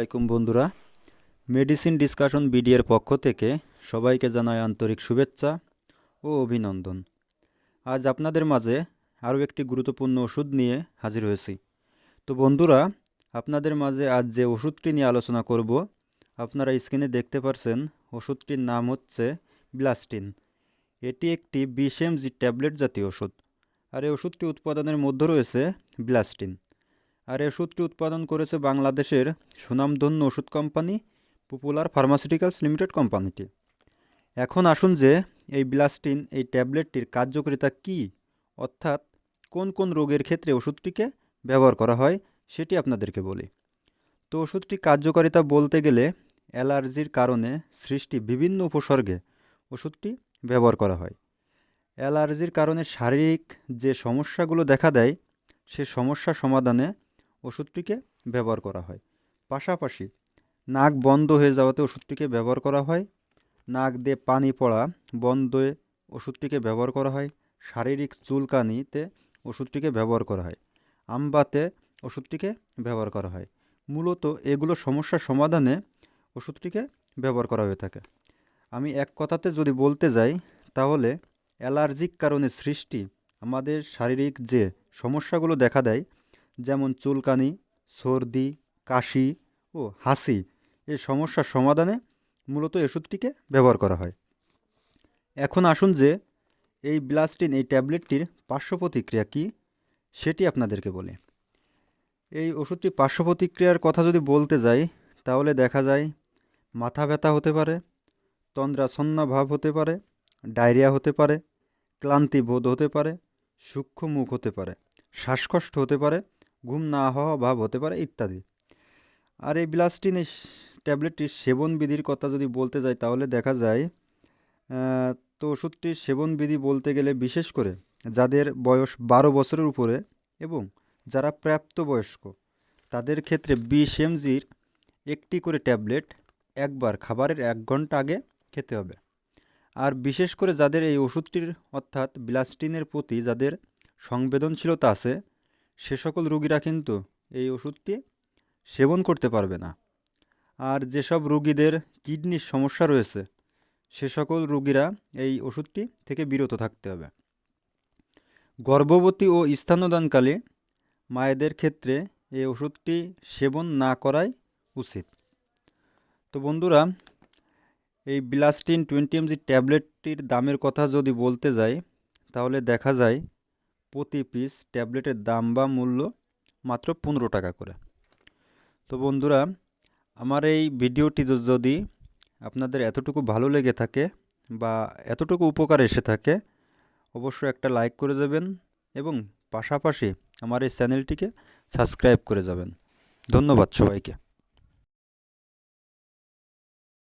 আসসালামাইকুম বন্ধুরা। Medicine discussion বিডিএর পক্ষ থেকে সবাইকে জানায় আন্তরিক শুভেচ্ছা ও অভিনন্দন। আজ আপনাদের মাঝে আরও একটি গুরুত্বপূর্ণ ওষুধ নিয়ে হাজির হয়েছি। তো বন্ধুরা, আপনাদের মাঝে আজ যে ওষুধটি নিয়ে আলোচনা করব, আপনারা স্ক্রিনে দেখতে পারছেন ওষুধটির নাম হচ্ছে ব্লাস্টিন এটি একটি বিশ এমজি ট্যাবলেট জাতীয় ওষুধ। আর এই ওষুধটি উৎপাদনের মধ্যে রয়েছে ব্লাস্টিন আর এই ওষুধটি উৎপাদন করেছে বাংলাদেশের সুনামধন্য ওষুধ কোম্পানি পপুলার ফার্মাসিউটিক্যালস লিমিটেড কোম্পানিটি। এখন আসুন যে এই ব্লাস্টিন, এই ট্যাবলেটটির কার্যকারিতা কী, অর্থাৎ কোন কোন রোগের ক্ষেত্রে ওষুধটিকে ব্যবহার করা হয় সেটি আপনাদেরকে বলি। তো ওষুধটি কার্যকারিতা বলতে গেলে অ্যালার্জির কারণে সৃষ্টি বিভিন্ন উপসর্গে ওষুধটি ব্যবহার করা হয়। অ্যালার্জির কারণে শারীরিক যে সমস্যাগুলো দেখা দেয়, সে সমস্যা সমাধানে ওষুধটিকে ব্যবহার করা হয়। পাশাপাশি নাক বন্ধ হয়ে যাওয়াতে ওষুধটিকে ব্যবহার করা হয়। নাক দিয়ে পানি পড়া বন্ধে ওষুধটিকে ব্যবহার করা হয়। শারীরিক চুলকানিতে ওষুধটিকে ব্যবহার করা হয়। আমবাতে ওষুধটিকে ব্যবহার করা হয়। মূলত এগুলো সমস্যা সমাধানে ওষুধটিকে ব্যবহার করা হয়ে থাকে। আমি এক কথাতে যদি বলতে যাই, তাহলে অ্যালার্জিক কারণে সৃষ্টি আমাদের শারীরিক যে সমস্যাগুলো দেখা দেয় যেমন চুলকানি, সর্দি, কাশি ও হাসি এই সমস্যার সমাধানে মূলত ওষুধটিকে ব্যবহার করা হয়। এখন আসুন যে এই ব্লাস্টিন, এই ট্যাবলেটটির পার্শ্ব প্রতিক্রিয়া কী, সেটি আপনাদেরকে বলি। এই ওষুধটি পার্শ্ব প্রতিক্রিয়ার কথা যদি বলতে যাই, তাহলে দেখা যায় মাথা ব্যথা হতে পারে তন্দ্রাচ্ছন্ন ভাব হতে পারে, ডায়রিয়া হতে পারে, ক্লান্তি বোধ হতে পারে সূক্ষ্ম মুখ হতে পারে, শ্বাসকষ্ট হতে পারে ঘুম না হওয়া ভাব হতে পারে, ইত্যাদি। আর এই ব্লাস্টিন ট্যাবলেটটির সেবন বিধির কথা যদি বলতে যাই, তাহলে দেখা যায় তো ওষুধটির সেবন বিধি বলতে গেলে বিশেষ করে যাদের বয়স বারো বছরের উপরে এবং যারা প্রাপ্তবয়স্ক, তাদের ক্ষেত্রে বিশ এমজির একটি করে ট্যাবলেট একবার খাবারের এক ঘণ্টা আগে খেতে হবে। আর বিশেষ করে যাদের এই ওষুধটির অর্থাৎ ব্লাস্টিনের প্রতি যাদের সংবেদনশীলতা আছে সে সকল রুগীরা কিন্তু এই ওষুধটি সেবন করতে পারবে না। আর যেসব রুগীদের কিডনির সমস্যা রয়েছে, সে সকল রুগীরা এই ওষুধটি থেকে বিরত থাকতে হবে। গর্ভবতী ও স্থানদানকালে মায়েদের ক্ষেত্রে এই ওষুধটি সেবন না করাই উচিত। তো বন্ধুরা, এই ব্লাস্টিন টোয়েন্টি এমজি ট্যাবলেটটির দামের কথা যদি বলতে যাই, তাহলে দেখা যায় প্রতি পিস ট্যাবলেটের দাম বা মূল্য মাত্র পনেরো টাকা করে। তো বন্ধুরা, আমার এই ভিডিওটি যদি আপনাদের এতটুকু ভালো লেগে থাকে বা এতটুকু উপকার এসে থাকে, অবশ্যই একটা লাইক করে দেবেন এবং পাশাপাশি আমার এই চ্যানেলটিকে সাবস্ক্রাইব করে যাবেন। ধন্যবাদ সবাইকে।